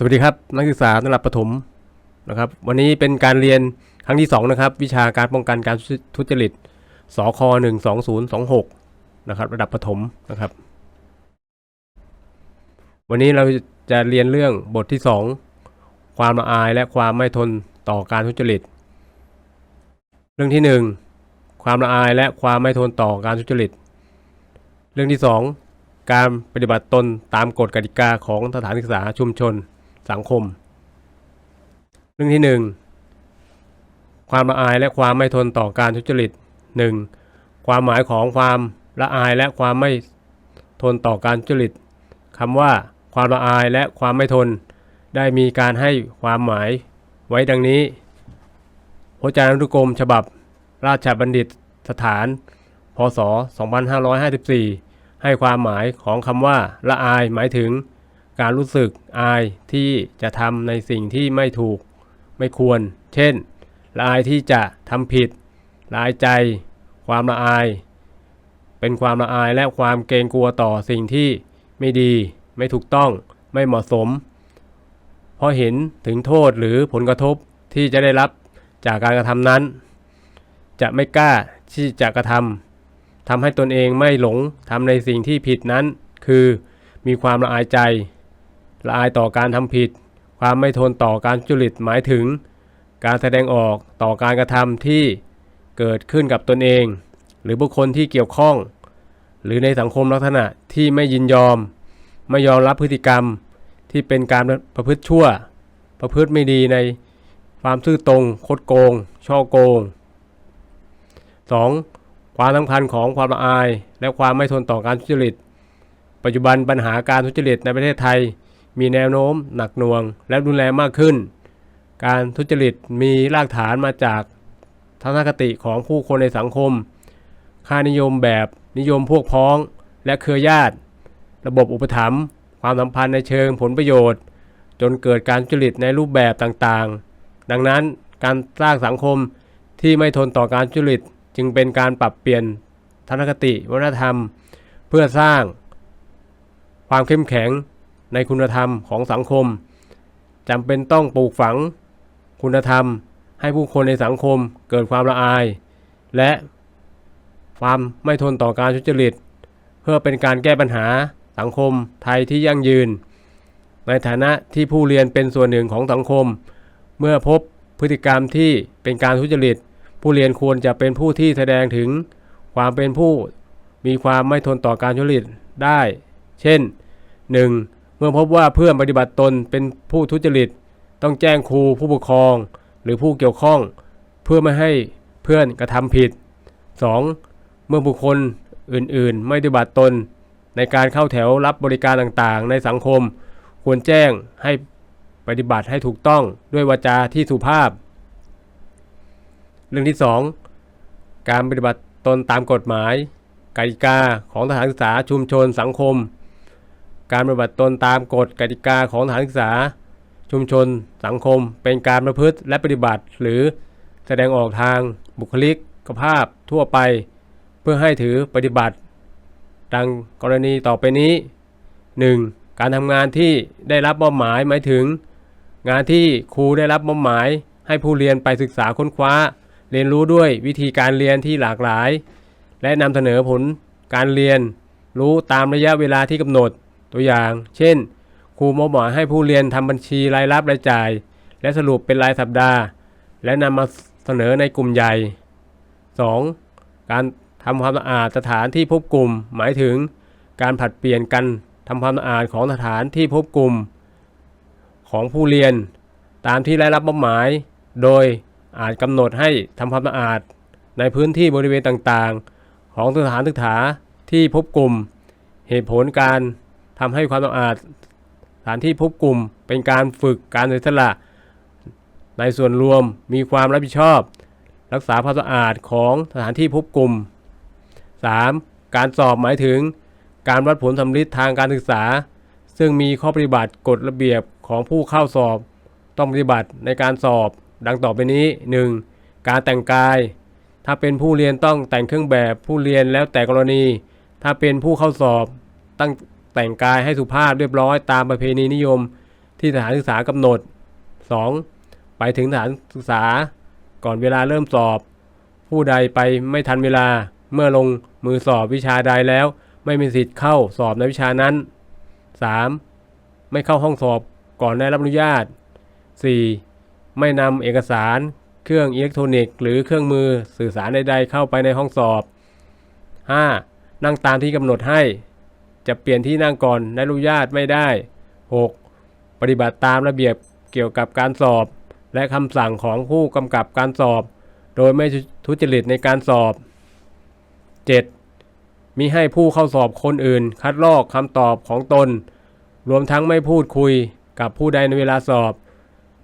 สวัสดีครับ นักศึกษาระดับประถมนะครับ วันนี้เป็นการเรียนครั้งที่ 2 นะครับ วิชาการป้องกันการทุจริตสค12026 นะครับ ระดับประถมนะครับ วันนี้เราจะเรียนเรื่องบทที่ 2 ความละอายและความไม่ทนต่อการทุจริต เรื่องที่ 1 ความละอายและความไม่ทนต่อการทุจริต เรื่องที่ 2 การปฏิบัติตนตามกฎกติกาของสถานศึกษาชุมชน สังคม เรื่องที่ 1 ความละอายและความไม่ทนต่อการทุจริต 1. ความหมายของความละอายและความไม่ทนต่อการทุจริตคำว่า ความละอายและความไม่ทน ได้มีการให้ความหมายไว้ดังนี้พจนานุกรมฉบับ ราชบัณฑิตสถาน พศ 2554 ให้ความหมายของคำว่า ละอายหมายถึง การรู้สึกอายที่จะทำในสิ่งที่ไม่ถูกไม่ควร เช่นละอายที่จะทำผิดละอายใจ ความละอาย เป็นความละอายและความเกรงกลัวต่อสิ่งที่ไม่ดี ไม่ถูกต้องไม่เหมาะสม เพราะเห็นถึงโทษหรือผลกระทบที่จะได้รับจากการกระทำนั้น จะไม่กล้าที่จะกระทำทำให้ตนเองไม่หลงทำในสิ่งที่ผิดนั้น คือมีความละอายใจ ละอายต่อการทำผิด ความไม่ทนต่อการทุจริตหมายถึง การแสดงออกต่อการกระทำที่เกิดขึ้นกับตนเอง หรือบุคคลที่เกี่ยวข้อง หรือในสังคมลักษณะที่ไม่ยินยอม ไม่ยอมรับพฤติกรรมที่เป็นการประพฤติชั่ว ประพฤติไม่ดีในความซื่อตรงคดโกง ช่อโกง 2. ความสำคัญของความละอาย และความไม่ทนต่อการทุจริต ปัจจุบันปัญหาการทุจริตในประเทศไทย มีแนวโน้มหนักหน่วง และรุนแรงมากขึ้น การทุจริตมีรากฐานมาจากทัศนคติของผู้คนในสังคม ค่านิยมแบบนิยมพวกพ้องและเครือญาติ ระบบอุปถัมภ์ความสัมพันธ์ในเชิงผลประโยชน์ จนเกิดการทุจริตในรูปแบบต่างๆ ดังนั้นการสร้างสังคมที่ไม่ทนต่อการทุจริตจึงเป็นการปรับเปลี่ยนทัศนคติวัฒนธรรม เพื่อสร้างความเข้มแข็ง ในคุณธรรมของสังคมจำเป็นต้องปลูกฝังคุณธรรม ให้ผู้คนในสังคมเกิดความละอาย และความไม่ทนต่อการทุจริต เพื่อเป็นการแก้ปัญหาสังคมไทยที่ยั่งยืน ในฐานะที่ผู้เรียนเป็นส่วนหนึ่งของสังคม เมื่อพบพฤติกรรมที่เป็นการทุจริต ผู้เรียนควรจะเป็นผู้ที่แสดงถึงความเป็นผู้มีความไม่ทนต่อการทุจริตได้ เช่น 1. เมื่อพบว่าเพื่อนปฏิบัติตนเป็นผู้ทุจริต ต้องแจ้งครูผู้ปกครอง หรือผู้เกี่ยวข้อง เพื่อไม่ให้เพื่อนกระทำผิด 2. เมื่อบุคคลอื่นๆ ไม่ปฏิบัติตน ในการเข้าแถวรับบริการต่างๆ ในสังคม ควรแจ้งให้ปฏิบัติให้ถูกต้องด้วยวาจาที่สุภาพ เรื่องที่ 2 การปฏิบัติตนตามกฎหมายกติกาของสถานศึกษาชุมชนสังคม การปฏิบัติตนตามกฎกติกาของสถานศึกษา ชุมชน สังคม เป็นการประพฤติและปฏิบัติ หรือแสดงออกทางบุคลิกภาพทั่วไป เพื่อให้ถือปฏิบัติ ดังกรณีต่อไปนี้ 1. การทำงานที่ได้รับมอบหมายหมายถึง งานที่ครูได้รับมอบหมาย ให้ผู้เรียนไปศึกษาค้นคว้า เรียนรู้ด้วยวิธีการเรียนที่หลากหลาย และนำเสนอผลการเรียนรู้ตามระยะเวลาที่กำหนด ตัวอย่างเช่น ครูมอบหมายให้ผู้เรียนทำบัญชีรายรับรายจ่าย และสรุปเป็นรายสัปดาห์ และนำมาเสนอในกลุ่มใหญ่ 2. การทำความสะอาดสถานที่พบกลุ่ม หมายถึง การผัดเปลี่ยนกันทำความสะอาดของสถานที่พบกลุ่ม ของผู้เรียน ตามที่ได้รับมอบหมาย โดยอาจกำหนดให้ทำความสะอาดในพื้นที่บริเวณต่างๆ ของสถานศึกษาที่พบกลุ่ม เหตุผลการ ทำให้ความสะอาดสถานที่พบกลุ่ม เป็นการฝึกการเสียสละ ในส่วนรวมมีความรับผิดชอบ รักษาความสะอาดของสถานที่พบกลุ่ม 3. การสอบหมายถึง การวัดผลสำลิดทางการศึกษา ซึ่งมีข้อปฏิบัติกฎระเบียบของผู้เข้าสอบ ต้องปฏิบัติในการสอบ ดังต่อไปนี้ 1. การแต่งกาย ถ้าเป็นผู้เรียนต้องแต่งเครื่องแบบผู้เรียนแล้วแต่กรณี ถ้าเป็นผู้เข้าสอบตั้ง แต่งกายให้สุภาพเรียบร้อยตามประเพณีนิยมที่สถานศึกษากำหนด 2. ไปถึงสถานศึกษาก่อนเวลาเริ่มสอบ ผู้ใดไปไม่ทันเวลาเมื่อลงมือสอบวิชาใดแล้ว ไม่มีสิทธิ์เข้าสอบในวิชานั้น 3. ไม่เข้าห้องสอบก่อนได้รับอนุญาต 4. ไม่นำเอกสาร เครื่องอิเล็กทรอนิกส์หรือเครื่องมือสื่อสารใดๆเข้าไปในห้องสอบ 5. นั่งตามที่กำหนดให้ จะเปลี่ยนที่นั่งก่อนได้อนุญาตไม่ได้ 6. ปฏิบัติตามระเบียบเกี่ยวกับการสอบ และคำสั่งของผู้กำกับการสอบ โดยไม่ทุจริตในการสอบ 7. มิให้ผู้เข้าสอบคนอื่น คัดลอกคำตอบของตน รวมทั้งไม่พูดคุยกับผู้ใดในเวลาสอบ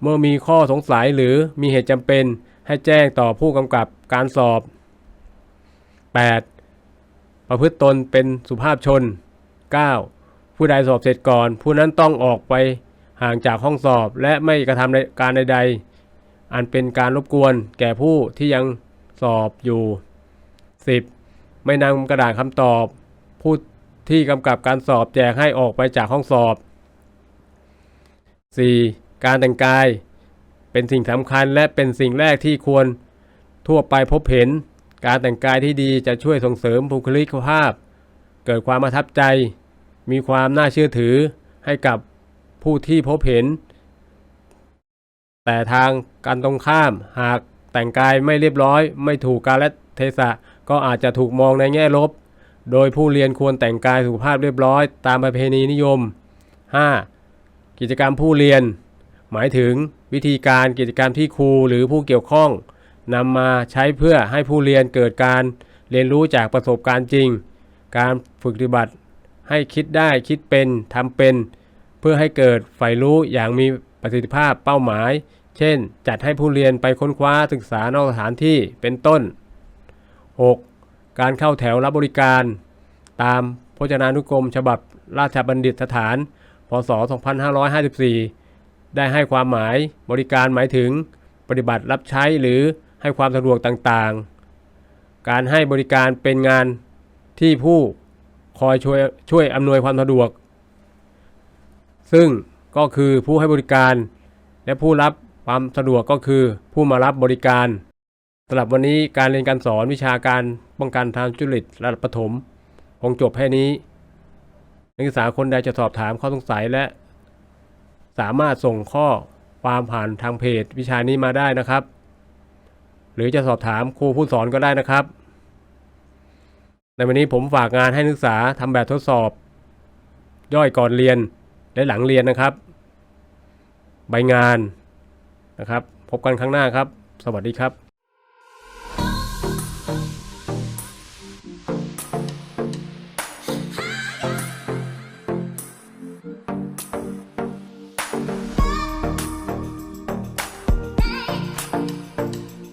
เมื่อมีข้อสงสัยหรือมีเหตุจำเป็นให้แจ้งต่อผู้กำกับการสอบ 8. ประพฤติตนเป็นสุภาพชน 9. ผู้ใดสอบเสร็จก่อน ผู้นั้นต้องออกไปห่างจากห้องสอบและไม่กระทำการใด ๆ อันเป็นการรบกวนแก่ผู้ที่ยังสอบอยู่ 10. ไม่นำกระดาษคำตอบ ผู้ที่กำกับการสอบแจกให้ออกไปจากห้องสอบ 4. การแต่งกาย เป็นสิ่งสำคัญและเป็นสิ่งแรกที่ควรทั่วไปพบเห็น การแต่งกายที่ดีจะช่วยส่งเสริมบุคลิกภาพ เกิดความประทับใจ มีความน่าเชื่อถือให้กับผู้ที่พบเห็น แต่ทางการตรงข้ามหากแต่งกายไม่เรียบร้อย ไม่ถูกกาลเทศะก็อาจจะถูกมองในแง่ลบ โดยผู้เรียนควรแต่งกายสุภาพเรียบร้อย ตามประเพณีนิยม 5. กิจกรรมผู้เรียน หมายถึงวิธีการกิจกรรมที่ครูหรือผู้เกี่ยวข้องนำมาใช้เพื่อให้ผู้เรียนเกิดการเรียนรู้จากประสบการณ์จริง การฝึกปฏิบัติ ให้คิดได้คิดเป็นทำเป็น เพื่อให้เกิดใฝ่รู้อย่างมีประสิทธิภาพเป้าหมาย เช่น จัดให้ผู้เรียนไปค้นคว้าศึกษานอกสถานที่เป็นต้น 6. การเข้าแถวรับบริการ ตามพจนานุกรม ฉบับราชบัณฑิตสถาน พศ 2554 ได้ให้ความหมายบริการหมายถึง ปฏิบัติรับใช้หรือให้ความสะดวกต่างๆ การให้บริการเป็นงานที่ผู้ คอยช่วยช่วยอำนวยความสะดวก ซึ่งก็คือผู้ให้บริการ และผู้รับความสะดวกก็คือผู้มารับบริการสำหรับวันนี้การเรียนการสอนวิชาการป้องกันทางทุจริตระดับประถมคงจบแค่นี้ นักศึกษาคนใดจะสอบถามข้อสงสัยและ สามารถส่งข้อความผ่านทางเพจวิชานี้มาได้นะครับ หรือจะสอบถามครูผู้สอนก็ได้นะครับ ในวันนี้ผมฝากงานให้นักศึกษาทำแบบทดสอบ ย่อยก่อนเรียนและหลังเรียนนะครับ ใบงานนะครับ พบกันครั้งหน้าครับ สวัสดีครับ